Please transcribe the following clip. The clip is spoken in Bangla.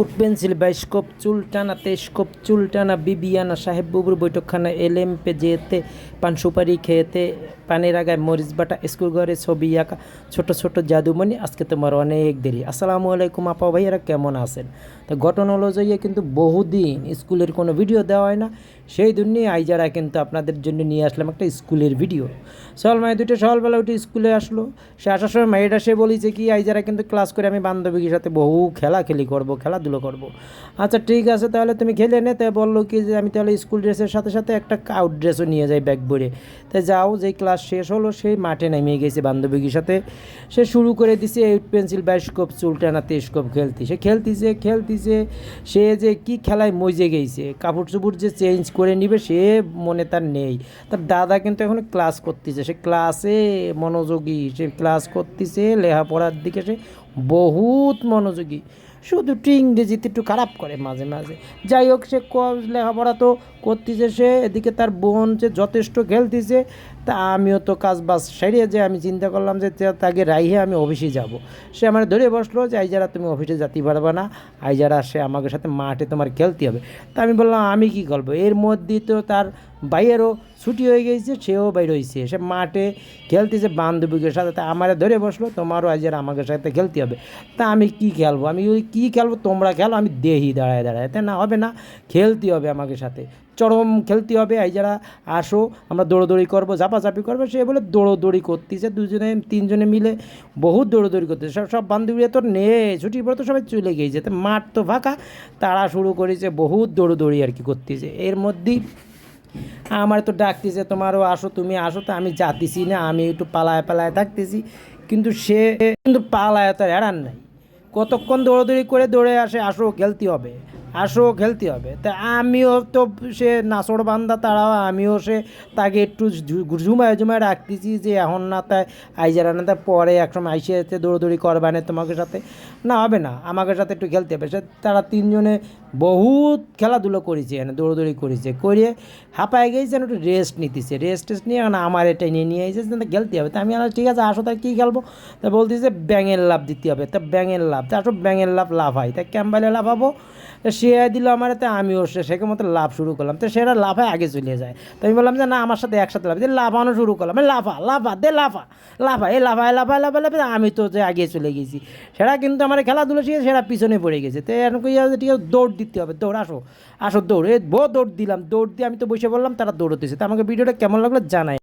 উড পেন্সিল বাইস্কোপ চুল টানা তেস্কোপ চুল টানা বিবিয়ানা সাহেব বুবুর বৈঠকখানা এলেম পে যেতে পান সুপারি খেয়েতে পানের আগায় মরিচ বাটা, স্কুল ঘরে ছবি আঁকা, ছোট ছোট জাদুমণি, আজকে তোমার অনেক দেরি। আসসালামু আলাইকুম আপা ভাইয়ারা, কেমন আছেন? তো ঘটনা অনুযায়ী কিন্তু বহুদিন স্কুলের কোনো ভিডিও দেওয়া হয় না, সেই জন্যই আইজারা কিন্তু আপনাদের জন্য নিয়ে আসলাম একটা স্কুলের ভিডিও। সকাল মায়ের দুটো সকালবেলা উঠে স্কুলে আসলো, সে আসার সময় মায়েরা সে বলি যে কি আইজারা কিন্তু ক্লাস করে আমি বান্ধবীর সাথে বহু খেলা খেলি করব করব খেলাধুলো করব। আচ্ছা ঠিক আছে, তাহলে তুমি খেলে নে। তাই বলল কি যে, আমি তাহলে স্কুল ড্রেসের সাথে সাথে একটা আউট ড্রেসও নিয়ে যাই ব্যাগ ভরে। তাই যাও, যেই ক্লাস শেষ হলো সেই মাঠে নেমে গেছে বান্ধবীর সাথে। সে শুরু করে দিছে এইট পেন্সিল বাইস্কোপ চুল টানা তেস্কোপ খেলতে। সে খেলতিছে খেলতিছে। সে যে কি খেলায় মজে গেছে কাপড় চুপড় যে চেঞ্জ করে নিবে, সে মনে তার নেই। তার দাদা কিন্তু এখন ক্লাস করতেছে। সে ক্লাসে মনোযোগী, সে ক্লাস করতেছে, লেখাপড়ার দিকে সে বহুত মনোযোগী। শুধু একটু ইংরেজিতে একটু খারাপ করে মাঝে মাঝে। যাই হোক, সে লেখাপড়া তো করতেছে সে, এদিকে তার বোন যে যথেষ্ট খেলতেছে, তা আমিও তো কাজ বাজ সেরিয়ে যে আমি চিন্তা করলাম যে তাকে রাইহে আমি অফিসে যাব। সে আমার ধরে বসল যে আইজারা তুমি অফিসে যেতে পারবে না আইজারা সে আমাকে সাথে মাঠে তোমার খেলতে হবে। তা আমি বললাম, আমি কি করব? এর মধ্যেই তো তার ভাইয়েরও ছুটি হয়ে গেছে, সেও বাইর হয়েছে সে মাঠে খেলতেছে বান্ধবীদের সাথে। তা আমারে ধরে বসল, তোমারও আজ আমাকে সাথে খেলতে হবে। তা আমি কি খেলব? আমি কী খেলব, তোমরা খেলো, আমি দেহি দাঁড়ায় দাঁড়ায়। তা না, হবে না, খেলতে হবে আমাকে সাথে। চরম খেলতে হবে, এই যারা আসো, আমরা দৌড়োদৌড়ি করব, ঝাপাঝাপি করব। সে বলে, দৌড়োদৌড়ি করতেছে, দুজনে, তিনজনে মিলে বহুত দৌড়োদৌড়ি করতেছে। সব সব বান্ধবীরা তো নে ছুটির পর তো সবাই চলে গিয়েছে তো মাঠ তো ফাঁকা, তারা শুরু করেছে বহুত দৌড়োদৌড়ি আর কি করতেছে। এর মধ্যেই আমার তো ডাকতেছে, তোমারও আসো, তুমি আসো। তো আমি যাতেছি না, আমি একটু পালায় পালায় থাকতেছি। কিন্তু সে কিন্তু পালায় তার এড়ান নাই। কতক্ষণ দৌড়াদৌড়ি করে দৌড়ে আসে, আসো খেলতে হবে। আসো, খেলতে হবে। তা আমিও তো সে নাচড় বান্ধা তারাও আমিও সে তাকে একটু ঝুমায় ঝুমায় রাখতেছি যে এখন না তাই আইজারা না তাই পরে একসময় আইসে এসে দৌড়দৌড়ি করবে না তোমাকে সাথে। না, হবে না, আমাকে সাথে একটু খেলতে হবে। সে তারা তিনজনে বহুত খেলাধুলো করেছে এখানে দৌড়দৌড়ি করেছে। করিয়ে হাঁপায় গেছে একটু রেস্ট নিতেছে। রেস্ট টেস্ট নিয়ে এখন আমার এটা নিয়ে নিয়ে এসেছে তা খেলতে হবে। তা আমি আর ঠিক আছে, আসো তাই কী খেলব? তা বলতেছে, ব্যাঙের লাভ দিতে হবে। তা ব্যাঙের লাভ তা আসো, ব্যাঙের লাভ লাভ হয় তা ক্যাম্বালে লাভ তা সে দিল আমার তা আমিও সে সেকে মতো লাভ শুরু করলাম। তো সেটা লাফায় আগে চলে যায়। তো আমি বললাম যে, না, আমার সাথে একসাথে লাভ লাফানো শুরু করলাম। লাফা লাফা, দে, লাফা লাফা, এ লাফায় লাফায় লাফা লাফা আমি তো যে আগে চলে গেছি। সেটা কিন্তু আমার খেলাধুলো শিখে সেটা পিছনে পড়ে গেছে। তো এখন কই ঠিক আছে, দৌড় দিতে হবে। দৌড়, আসো আসো, দৌড়। এ বো দৌড় দিলাম। দৌড় দিয়ে আমি তো বসে বললাম তারা দৌড়তেছে। তো আমাকে ভিডিওটা কেমন লাগল জানাই।